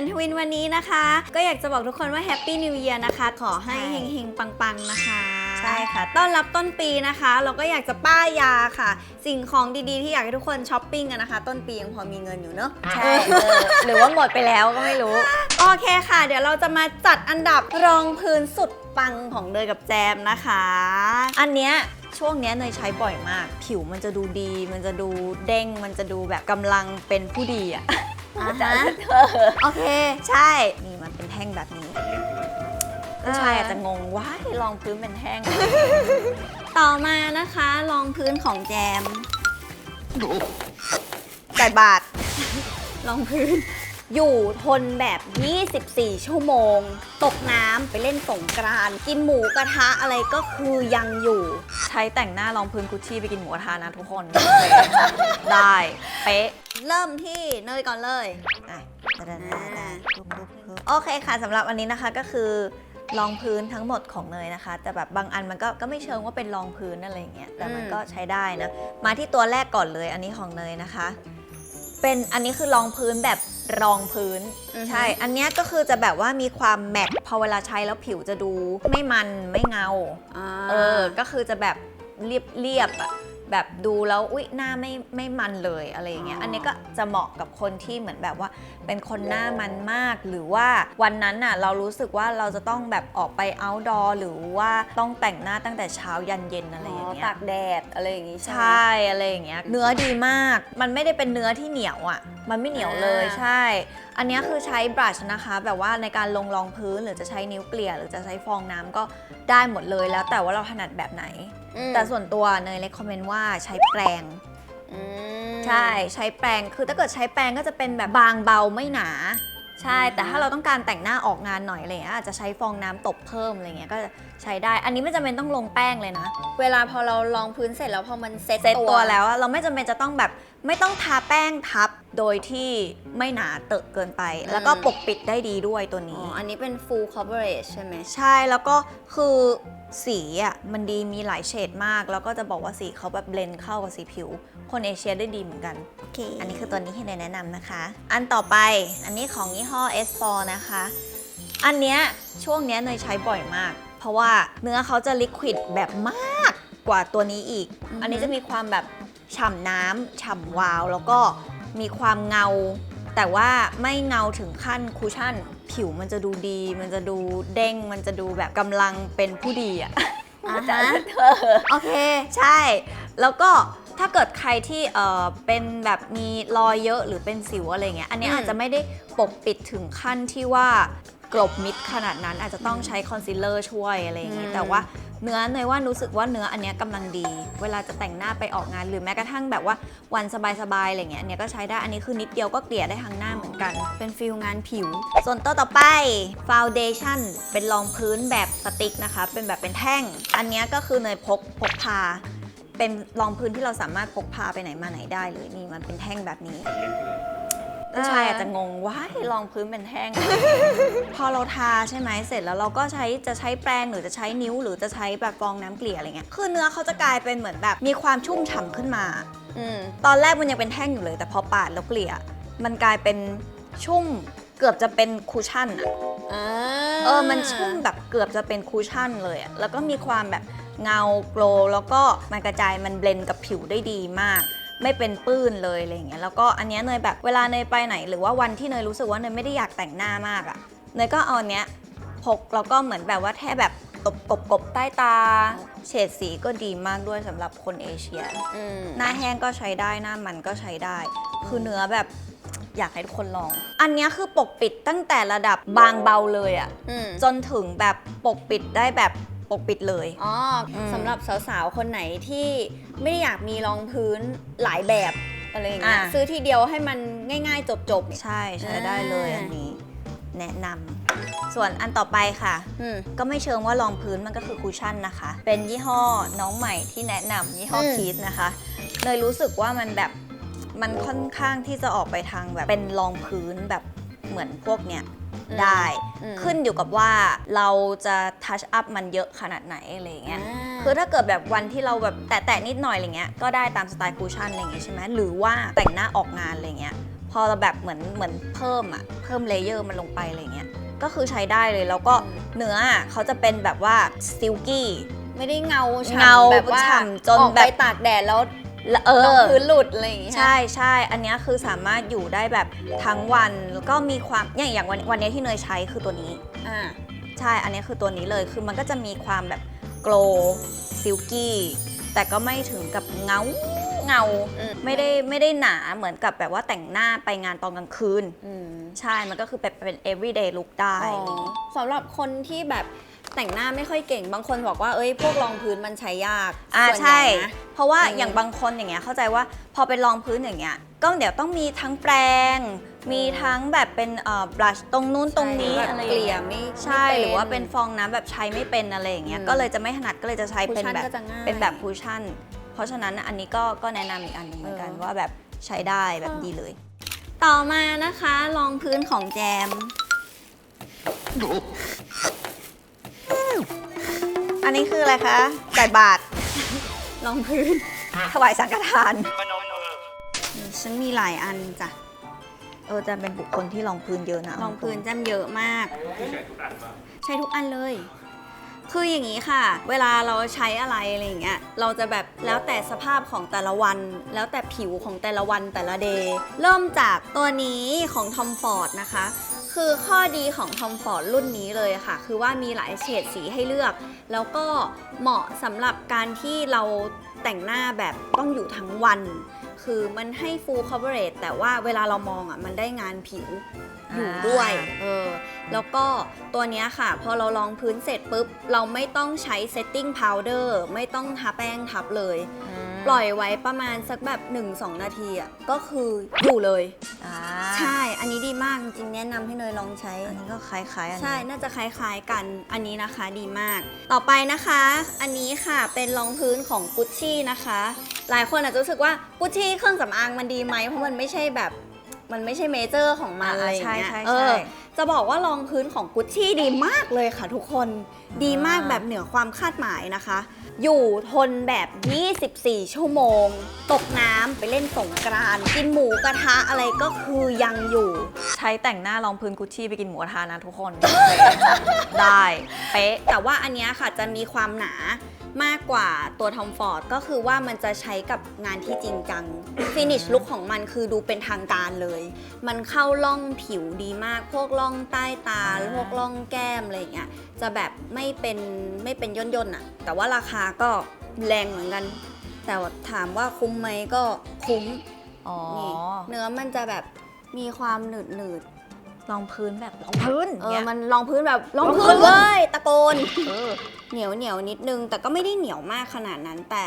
นทวินวันนี้นะคะ ก็อยากจะบอกทุกคนว่าแฮปปี้นิว e ย r นะคะ ขอให้ใช่เฮงๆ ปังๆ นะคะ ใช่ค่ะ ต้อนรับต้นปีนะคะ เราก็อยากจะป้ายยาค่ะ สิ่งของดีๆ ที่อยากให้ทุกคนช้อปปิ้งกันนะคะ ต้นปียังพอมีเงินอยู่เนอะ ใช่เออหรือว่าหมดไปแล้วก็ไม่รู้ โอเคค่ะ เดี๋ยวเราจะมาจัดอันดับรองพื้นสุดปังของเนยกับแจมนะคะ อันเนี้ยช่วงเนี้ยเนยใช้บ่อยมาก ผิวมันจะดูดี มันจะดูเด้ง มันจะดูแบบกำลังเป็นผู้ดีอะ อ่าจะฮะเธอโอเค ใช่ นี่มันเป็นแท่งแบบนี้ผู้ชายอาจจะงงว้ายรองพื้นเป็นแท่ง ต่อมานะคะรองพื้นของแจมไก่บาทรองพื้น อยู่ทนแบบ 24 ชั่วโมง ตกน้ำไปเล่นสงกรานต์กินหมูกระทะอะไรก็คือยังอยู่ ใช้แต่งหน้ารองพื้นกุชชี่ไปกินหมูกระทะนะทุกคน ได้เป๊ะ เริ่มที่เนยก่อนเลยอะได้ได้ได้ลุกลุกลุกโอเคค่ะสำหรับอันนี้นะคะก็คือรองพื้นทั้งหมดของเนยนะคะ แต่แบบบางอันมันก็ก็ไม่เชิงว่าเป็นรองพื้นอะไรอย่างเงี้ยแต่มันอืมก็ใช้ได้นะ มาที่ตัวแรกก่อนเลยอันนี้ของเนยนะคะ เป็นอันนี้คือรองพื้นแบบ รองพื้น ใช่ อันเนี้ยก็คือจะแบบว่ามีความแมตต์พอเวลาใช้แล้วผิวจะดู ไม่มันไม่เงาอ่าเออ ก็คือจะแบบเรียบเรียบๆอะ แบบดูแล้วอุ๊ยหน้าไม่ไม่มันเลยอะไรอย่างเงี้ยอันนี้ก็จะเหมาะกับคนที่เหมือนแบบว่า เป็นคนหน้ามันมาก หรือว่าวันนั้นน่ะเรารู้สึกว่าเราจะต้องแบบออกไป outdoor หรือว่าต้องแต่งหน้าตั้งแต่เช้ายันเย็นอะไรอย่างเงี้ยตากแดดอะไรอย่างงี้ใช่ใชไหม่อะไรอย่างเงี้ยเนื้อดีมากมันไม่ได้เป็นเนื้อที่เหนียวอะ มันไม่เหนียวเลยอ่า ใช่ อันเนี้ยคือใช้บรัชนะคะ แบบว่าในการลงรองพื้นหรือจะใช้นิ้วเกลี่ยหรือจะใช้ฟองน้ำก็ได้หมดเลยแล้วแต่ว่าเราถนัดแบบไหนอืมแต่ส่วนตัวเนยเลคคอมเมนต์ว่าใช้แปรงอืมใช่ใช้แปรงคือถ้าเกิดใช้แปรงก็จะเป็นแบบบางเบาไม่หนา ใช่อืมแต่ถ้าเราต้องการแต่งหน้าออกงานหน่อยอะไรเงี้ยอาจจะใช้ฟองน้ำตบเพิ่มอะไรเงี้ยก็ใช้ได้ อันนี้ไม่จำเป็นต้องลงแป้งเลยนะ เวลาพอเราลองพื้นเสร็จแล้วพอมันเซ็ตเซตตัวแล้วอะเราไม่จำเป็นจะต้องแบบไม่ต้องทาแป้งทับ โดยที่ไม่หนาเตอะเกินไป แล้วก็ปกปิดได้ดีด้วยตัวอ๋อ นี้ อันนี้เป็น full coverage ใช่ไหม ใช่แล้วก็คือสีอะมันดีมีหลายเฉดมาก แล้วก็จะบอกว่าสีเขาแบบเบลนด์เข้ากับสีผิว คนเอเชียได้ดีเหมือนกัน โอเค อันนี้คือตัวนี้ที่เนยแนะนำนะคะ อันต่อไป อันนี้ของยี่ห้อ S4 นะคะ อันเนี้ยช่วงเนี้ยเนยใช้บ่อยมาก เพราะว่าเนื้อเขาจะลิควิดแบบมากกว่าตัวนี้อีกอือฮึอันนี้จะมีความแบบฉ่ำน้ำฉ่ำวาว แล้วก็ มีความเงา แต่ว่าไม่เงาถึงขั้นคูชั่น ผิวมันจะดูดี มันจะดูเด้ง มันจะดูแบบกำลังเป็นผู้ดีอะอ่าจะฮะ เธอโอเค ใช่ แล้วก็ถ้าเกิดใครที่เออเป็นแบบมีรอยเยอะหรือเป็นสิวอะไรเงี้ย อันเนี้ยอืม อาจจะไม่ได้ปกปิดถึงขั้นที่ว่า กลบมิดขนาดนั้นอาจจะต้องใช้คอนซีลเลอร์ช่วยอะไรอย่างงี้อืมแต่ว่าเนื้อเนยว่ารู้สึกว่าเนื้ออันเนี้ยกำลังดี เวลาจะแต่งหน้าไปออกงาน หรือแม้กระทั่งแบบว่าวันสบายๆอะไรเงี้ยอันเนี้ยก็ใช้ได้อันนี้คือนิดเดียวก็เกลี่ยได้ทั้งหน้าเหมือนกัน เป็นฟิลงานผิว ส่วนตัวต่อไปฟาวเดชั่นเป็นรองพื้นแบบสติ๊กนะคะเป็นแบบเป็นแท่ง อันเนี้ยก็คือเนยพกพกพา เป็นรองพื้นที่เราสามารถพกพาไปไหนมาไหนได้เลยนี่มันเป็นแท่งแบบนี้ ผู้ชายอาจจะงงว้ายรองพื้นเป็นแท่งพอเราทาใช่ไหมเสร็จแล้วเราก็ใช้จะใช้แปรงหรือจะใช้นิ้ว หรือจะใช้แบบฟองน้ำเกลี่ยอะไรเงี้ยคือเนื้อเขาจะกลายเป็นเหมือนแบบมีความชุ่มฉ่ำขึ้นมาอืมตอนแรกมันยังเป็นแท่งอยู่เลย แต่พอปาดแล้วเกลี่ย มันกลายเป็นชุ่มเกือบจะเป็นคูชั่นอะอ่าเออ มันชุ่มแบบเกือบจะเป็นคูชั่นเลยอะแล้วก็มีความแบบเงาโกลว์แล้วก็มันกระจายมันเบลนด์กับผิวได้ดีมาก ไม่เป็นปื้นเลยอะไรอย่างเงี้ยแล้วก็อันเนี้ยเนยแบบเวลาเนยไปไหน หรือว่าวันที่เนยรู้สึกว่าเนยไม่ได้อยากแต่งหน้ามากอะเนยก็เอาอันเนี้ยพกแล้วก็เหมือนแบบว่าแค่แบบตบกบกบใต้ตา เฉดสีก็ดีมากด้วยสำหรับคนเอเชีย อืม หน้าแห้งก็ใช้ได้หน้ามันก็ใช้ได้ คือเนื้อแบบอยากให้ทุกคนลอง อันเนี้ยคือปกปิดตั้งแต่ระดับบางเบาเลยอะอืม จนถึงแบบปกปิดได้แบบ ปกปิดเลย อ๋ออม สำหรับสาวๆ คนไหนที่ไม่ได้อยากมีรองพื้นหลายแบบอะไรอย่างเงี้ยอะ ซื้อทีเดียวให้มันง่ายๆ จบๆเนี่ยใช่ใช้ได้เลยอ่าอันนี้ แนะนำส่วนอันต่อไปค่ะ อืม ก็ไม่เชิงว่ารองพื้นมันก็คือคูชั่นนะคะ เป็นยี่ห้อน้องใหม่ที่แนะนำยี่ห้ออืมคีสนะคะเลยรู้สึกว่ามันแบบมันค่อนข้างที่จะออกไปทางแบบเป็นรองพื้นแบบเหมือนพวกเนี้ย ได้ อืม ขึ้นอยู่กับว่าเราจะทัชอัพมันเยอะขนาดไหนอะไรอย่างเงี้ยาคือถ้าเกิดแบบวันที่เราแบบแตะๆนิดหน่อยอะไรเงี้ยก็ได้ตามสไตล์คูชั่นอะไรเงี้ยใช่ไหมหรือว่าแต่งหน้าออกงานอะไรเงี้ยพอเราแบบเหมือนเหมือนเพิ่มอะเพิ่มเลเยอร์มันลงไปอะไรเงี้ยก็คือใช้ได้เลยแล้วก็อืมเนื้ออะเขาจะเป็นแบบว่าซิลกี้ไม่ได้เงาเงาฉ่ำแบบว่าฉ่ำจนออกแบไปบตากแดดแล้ว เอรองอ พื้นหลุดอะไรอย่างเงี้ยใช่ใช่อันเนี้ยคือสามารถอยู่ได้แบบทั้งวันแล้วก็มีความอย่างอย่างวันวันเนี้ยที่เนยใช้คือตัวนี้ อ่า ใช่ อันนี้คือตัวนี้เลย คือมันก็จะมีความแบบโกลซิลกี้ แต่ก็ไม่ถึงกับเงาเงา อืม ไม่ได้ไม่ได้หนาเหมือนกับแบบว่าแต่งหน้าไปงานตอนกลางคืน อืม ใช่ มันก็คือแบบเป็น everyday look ได้อ๋อสำหรับคนที่แบบ แต่งหน้าไม่ค่อยเก่ง บางคนบอกว่าเอ้ยพวกรองพื้นมันใช้ยากอ่าส่วนใช่ ญ่นะ เพราะว่าอืม อย่างบางคนอย่างเงี้ยเข้าใจว่าพอเป็นรองพื้นอย่างเงี้ยก็เดี๋ยวต้องมีทั้งแปรงมีทั้งแบบเป็นเอ่อบลัชตรงนู้นตรงนี้แบบอะไรอเกย่างลี่ยเงี้ยไม่ ใช่ไม่หรือว่าเป็นฟองน้ำแบบใช้ไม่เป็นอะไรอย่างเงี้ยอืมก็เลยจะไม่ถนัดก็เลยจะใช้เป็นคุชชั่นแบบก็จะง่ายเป็นแบบคูชั่น เพราะฉะนั้นอันนี้ก็ก็แนะนำอีกอันหนึงเหมือนกันเออ ว่าแบบใช้ได้แบบดีเลย ต่อมานะคะรองพื้นของแจมอั นนี้คืออะไรคะไก่บาทรองพื้น ถวายสังฆทานฉันมีหลายอันจ้ะ เออจะเป็นบุคคลที่รองพื้นเยอะนะรองพื้นแจมเยอะมาก ใช้ทุกอันเลย คืออย่างนี้ค่ะ เวลาเราใช้อะไรอะไรอย่างเงี้ย เราจะแบบแล้วแต่สภาพของแต่ละวัน แล้วแต่ผิวของแต่ละวันแต่ละเดย์ เริ่มจากตัวนี้ของ Tom Ford นะคะ คือข้อดีของ Tom Ford รุ่นนี้เลยค่ะ คือว่ามีหลายเฉดสีให้เลือก แล้วก็เหมาะสำหรับการที่เราแต่งหน้าแบบต้องอยู่ทั้งวัน คือมันให้ full coverage แต่ว่าเวลาเรามองอะมันได้งานผิวอยู่ด้วย เออ แล้วก็ตัวเนี้ยค่ะ พอเราลองพื้นเสร็จปุ๊บ เราไม่ต้องใช้ setting powder ไม่ต้องทาแป้งทับเลย ปล่อยไว้ประมาณสักแบบ 1-2 นาทีอะก็คืออยู่เลย อ่า ใช่ อันนี้ดีมากจริงๆแนะนำให้เนยลองใช้ อันนี้ก็คล้ายๆอันนี้ ใช่ น่าจะคล้ายๆกัน อันนี้นะคะดีมาก ต่อไปนะคะ อันนี้ค่ะเป็นรองพื้นของกุชชี่นะคะ หลายคนอาจจะรู้สึกว่ากุชชี่เครื่องสำอางมันดีไหม เพราะมันไม่ใช่แบบ มันไม่ใช่เมเจอร์ของมันอ่าอะไรอย่างเงี้ยใช่ใช่เอใช่อจะบอกว่ารองพื้นของกุชชี่ดีมากเลยค่ะทุกคน ดีมากแบบเหนือความคาดหมายนะคะ อยู่ทนแบบ 24 ชั่วโมง ตกน้ำไปเล่นสงกรานต์กินหมูกระทะอะไรก็คือยังอยู่ ใช้แต่งหน้ารองพื้นกุชชี่ไปกินหมูกระทะนะทุกคน ได้ เป๊ะ แต่ว่าอันเนี้ยค่ะจะมีความหนา มากกว่าตัวทอมฟอร์ดก็คือว่ามันจะใช้กับงานที่จริงจังฟินิชลุคของมันคือดูเป็นทางการเลย มันเข้าล่องผิวดีมาก พวกล่องใต้ตาอ่าพวกล่องแก้มอะไรอย่างเงี้ยจะแบบไม่เป็นไม่เป็นย่นๆอะแต่ว่าราคาก็แรงเหมือนกัน แต่ว่าถามว่าคุ้มไหมก็คุ้มอ๋อนี่เนื้อมันจะแบบมีความหนืดหนืด รองพื้นแบบรองพื้นๆเออ เงี้ย มันรองพื้นแบบรองรองพื้พื้นนเว้ยตะโกน เออ เหนียวเหนียวนิดนึง แต่ก็ไม่ได้เหนียวมากขนาดนั้นแต่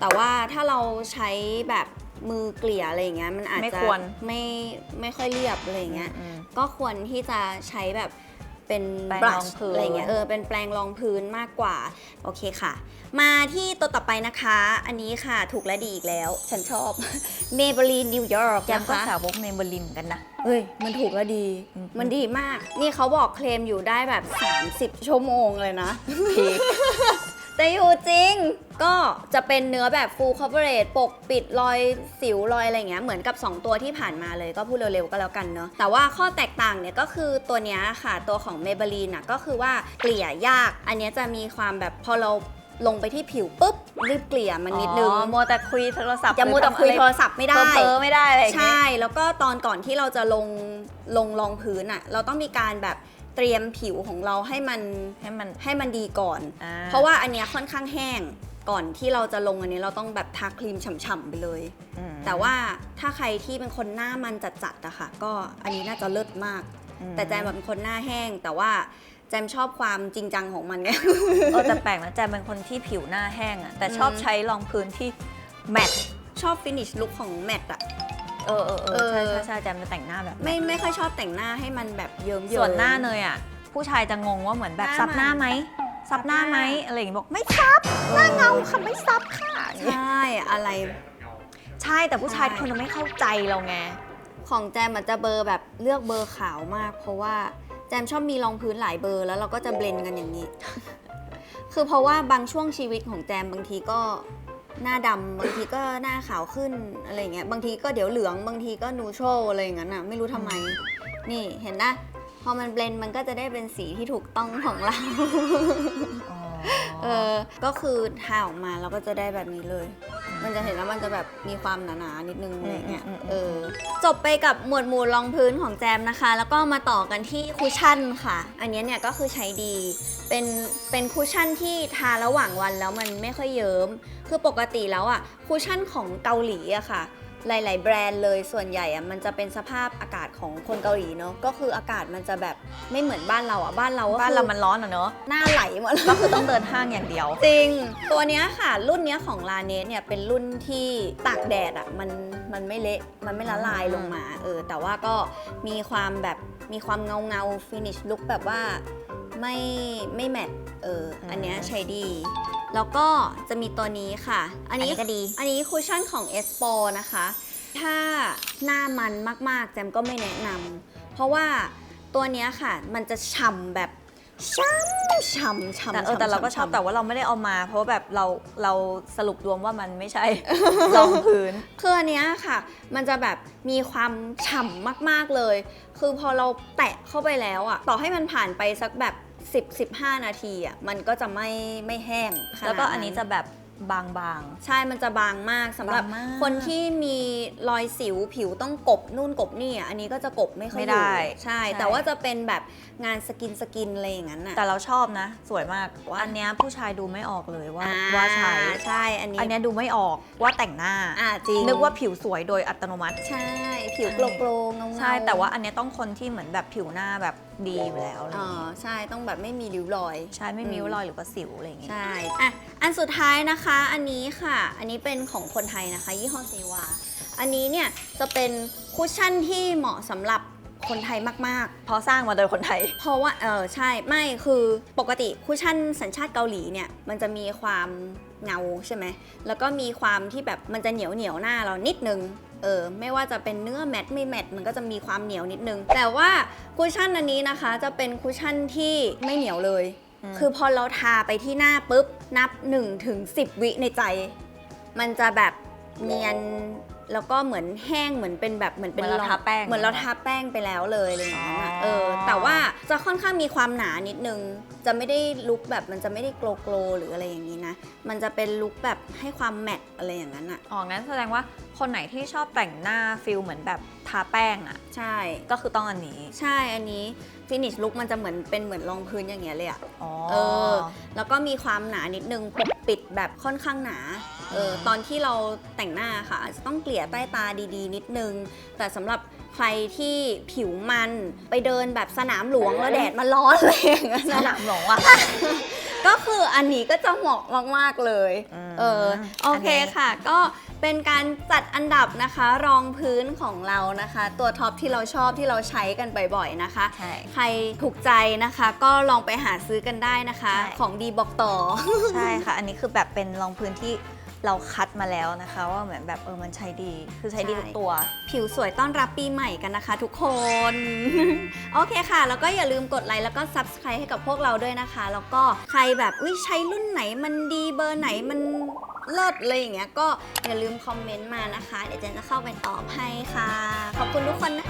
แต่ว่าถ้าเราใช้แบบมือเกลี่ยอะไรอย่างเงี้ยมันอาจไม่จะควร ไม่ไม่ค่อยเรียบอะไรอย่างเงี้ย อืม ก็ควรที่จะใช้แบบ เป็นแปรงบลัรชองพื้นอะไรเงี้ยเออเป็นแปรงรองพื้นมากกว่า โอเคค่ะ มาที่ตัวต่อไปนะคะ อันนี้ค่ะถูกและดีอีกแล้ว ฉันชอบ Maybelline New York แจมนะก็คะสาวกเมมเบอร์ลินเหมือนกันนะเฮ้ย มันถูกและดีอืมมันดีมาก นี่เขาบอกเคลมอยู่ได้แบบ 30 ชั่วโมงเลยนะพี คแต่อยู่จริง ก็จะเป็นเนื้อแบบ full coverage ปกปิดรอยสิวรอยอะไรเงี้ยเหมือนกับ 2 ตัวที่ผ่านมาเลยก็พูดเร็วๆก็แล้วกันเนาะแต่ว่าข้อแตกต่างเนี่ยก็คือตัวเนี้ยค่ะตัวของ Maybelline น่ะก็คือว่าเกลี่ยยาก อันเนี้ยจะมีความแบบพอเรา ลงไปที่ผิวปุ๊บรีบเกลี่ยมันนิดนึงอ๋อมัวแต่คุยโทรศัพท์จะมัวแต่คุยโทรศัพท์ไม่ได้เพ้อๆไม่ได้อะไรอย่างเงี้ยใช่ แล้วก็ตอนก่อนที่เราจะลงลงรองพื้นอะ่ะเราต้องมีการแบบเตรียมผิวของเราให้มันให้มันให้มันดีก่อนอ่เพราะว่าอันเนี้ยค่อนข้างแห้งก่อนที่เราจะลงอันนี้เราต้องแบบทาครีมฉ่ำๆไปเลยอืมแต่ว่าถ้าใครที่เป็นคนหน้ามันจัดๆอะค่ะ ก็อันนี้น่าจะเลิศมากอืมแต่แจมแบบเป็นคนหน้าแห้งแต่ว่า แจมชอบความจริงจังของมันไง เออแต่แปลกนะแจมเป็นคนที่ผิวหน้าแห้งอะแต่ชอบอืม ใช้รองพื้นที่แมทชอบฟินิชลุคของแมทอะ เออเออเอเอออใช่ใช่ใช่แจมจะแต่งหน้าแบบไม่ไม่ค่อยชอบแต่งหน้าให้มันแบบเยิ้มๆ ส่วนหน้าเนยอะผู้ชายจะงงว่าเหมือนแบบหน้าซับหน้ามันไหมซับหน้าซับหน้าไหมอะไรอย่างงี้บอกไม่ซับหน้าเงาค่ะไม่ซับค่ะใช่อะไร ใช่แต่ผู้ชายใช่ทุกคนจะไม่เข้าใจเราไง ของแจมมันจะเบอร์แบบเลือกเบอร์ขาวมาก เพราะว่าแจมชอบมีรองพื้นหลายเบอร์แล้วเราก็จะเบลนด์กันอย่างนี้ คือเพราะว่าบางช่วงชีวิตของแจมบางทีก็หน้าดำบางทีก็หน้าขาวขึ้นอะไรอย่างเงี้ยบางทีก็เดี๋ยวเหลืองบางทีก็นูโตรอะไรอย่างนั้นอะไม่รู้ทำไม นี่เห็นนะพอมันเบลนด์มันก็จะได้เป็นสีที่ถูกต้องของเราอ๋อเออก็คือทาออกมาเราก็จะได้แบบนี้เลย มันจะเห็นแล้วมันจะแบบมีความหนาๆนิดนึงอะไรเงี้ย เออ จบไปกับหมวดหมู่รองพื้นของแจมนะคะ แล้วก็มาต่อกันที่คุชชั่นค่ะ อันเนี้ยเนี่ยก็คือใช้ดี เป็น เป็นคุชชั่นที่ทาระหว่างวันแล้วมันไม่ค่อยเยิ้ม คือปกติแล้วอะคุชชั่นของเกาหลีอะค่ะ หลาย ๆ แบรนด์เลยส่วนใหญ่อะมันจะเป็นสภาพอากาศของคนเกาหลีเนาะก็คืออากาศมันจะแบบไม่เหมือนบ้านเราอะบ้านเราก็คือบ้านเรามันร้อนอะเนอะหน้าไหลหมดเลย ก็คือต้องเดินห้างอย่างเดียว จริง ตัวเนี้ยค่ะ รุ่นเนี้ยของลาเนสเนี่ยเป็นรุ่นที่ตากแดดอะมันมันไม่เละมันไม่ละลายลงมาเออแต่ว่าก็มีความแบบมีความเงาเงาฟินิชลุคแบบว่าไม่ไม่แมทเอออันเนี้ยใช้ดี แล้วก็จะมีตัวนี้ค่ะอันนี้อันนี้ก็ดี อันนี้คุชชั่นของ s อ o นะคะ ถ้าหน้ามันมากๆ แจมก็ไม่แนะนำเพราะว่าตัวเนี้ยค่ะ มันจะฉ่ำแบบช่ำฉ่ำฉ่ำแต่เออแต่เราก็ชอบฉ่ำแต่ว่าเราไม่ได้เอามา เพราะว่าแบบเราเราสรุปรวมว่ามันไม่ใช่รองพื้นคืออันเนี้ยค่ะ มันจะแบบมีความฉ่ำมากๆเลย คือพอเราแตะเข้าไปแล้วอะต่อให้มันผ่านไปสักแบบ 10-15 นาทีอะมันก็จะไม่ไม่แห้งแล้วก็อันนี้จะแบบ บาง ใช่มันจะบางมากสำหรับ บางมาก คนที่มีรอยสิวผิวต้องกบนู่นกบนี่อะอันนี้ก็จะกบไม่ค่อยไม่อยู่ได้ใช่ ใช่ แต่ว่าจะเป็นแบบงานสกินสกินอะไรอย่างนั้นๆอะแต่เราชอบนะ สวยมากว่าอันเนี้ยผู้ชายดูไม่ออกเลยว่าอ่ว่าใช้ ใช่อันนี้อันเนี้ยดูไม่ออกว่าแต่งหน้า อ่าจริงนึกว่าผิวสวยโดยอัตโนมัติ ใช่ ผิวโกลโกลเงาๆใช่ แต่ว่าอันเนี้ยต้องคนที่เหมือนแบบผิวหน้าแบบดีอยู่แล้วอะไรอ๋ออย่างเงี้ยใช่ต้องแบบไม่มีริ้วรอย ใช่ไม่มีริ้วรอยหรือว่าสิวอะไรอย่างเงี้ย ใช่ อะ อันสุดท้ายนะคะอันนี้ค่ะ อันนี้เป็นของคนไทยนะคะ ยี่ห้อเซวา อันนี้เนี่ยจะเป็นคุชชั่นที่เหมาะสำหรับคนไทยมากเพราะสร้างมาโดยคนไทยๆเพราะว่า เออใช่ ไม่คือปกติคุชชั่นสัญชาติเกาหลีเนี่ย มันจะมีความเงาใช่ไหม แล้วก็มีความที่แบบมันจะเหนียวเหนียวๆหน้าเรานิดนึง เออ ไม่ว่าจะเป็นเนื้อแมตต์ไม่แมตต์มันก็จะมีความเหนียวนิดนึง แต่ว่าคุชชั่นอันนี้นะคะ จะเป็นคุชชั่นที่ไม่เหนียวเลยอืม คือพอเราทาไปที่หน้าปุ๊บ นับ1ถึง10 วิในใจ มันจะแบบเนียนแล้วก็เหมือนแห้งเหมือนเป็นแบบเหมือนเป็นเหมือนเรารองทาแป้งเหมือนเราทาแป้งไปแล้วเลยอะไรอย่างเงี้ยอ๋อ เออ แต่ว่าจะค่อนข้างมีความหนานิดนึง จะไม่ได้ลุคแบบมันจะไม่ได้โกลโกลหรืออะไรอย่างนี้นะ มันจะเป็นลุคแบบให้ความแมตต์อะไรอย่างนั้นอะอ๋องั้นแสดงว่า คนไหนที่ชอบแต่งหน้าฟิลเหมือนแบบทาแป้งอะใช่ ก็คือต้องอันนี้ ใช่อันนี้ฟินิชลุคมันจะเหมือนเป็นเหมือนรองพื้นอย่างเงี้ยเลยอะอ๋อ เออ แล้วก็มีความหนานิดนึงปกปิดแบบค่อนข้างหนาเออตอนที่เราแต่งหน้าค่ะ อาจจะต้องเกลี่ยใต้ตาดีๆ นิดนึง แต่สำหรับใครที่ผิวมันไปเดินแบบสนามหลวงแล้วแดดมันร้อนอะไรอย่างเงี้ยสนะ นามหลวงอะก็คืออันนี้ก็จะเหมาะมาก ๆ เลย อืมเออ โอเคอันนี้ค่ะ ก็ เป็นการจัดอันดับนะคะรองพื้นของเรานะคะ ตัวท็อปที่เราชอบที่เราใช้กันบ่อยๆนะคะ ใช่ ใครถูกใจนะคะก็ลองไปหาซื้อกันได้นะคะ ใช่ ของดีบอกต่อ ใช่ค่ะ อันนี้คือแบบเป็นรองพื้นที่ เราคัดมาแล้วนะคะ ว่าเหมือนแบบเออมันใช้ดี คือใช้ดีใช่ทุกตัว ผิวสวยต้อนรับปีใหม่กันนะคะ ทุกคน โอเคค่ะ แล้วก็อย่าลืมกดไลค์แล้วก็ Subscribe ให้กับพวกเราด้วยนะคะ แล้วก็ใครแบบอุ้ยใช้รุ่นไหนมันดีเบอร์ไหนมันเลิศอะไรอย่างเงี้ยก็อย่าลืมคอมเมนต์มานะคะ เดี๋ยวเจนจะเข้าไปตอบให้ค่ะ ขอบคุณทุกคนนะ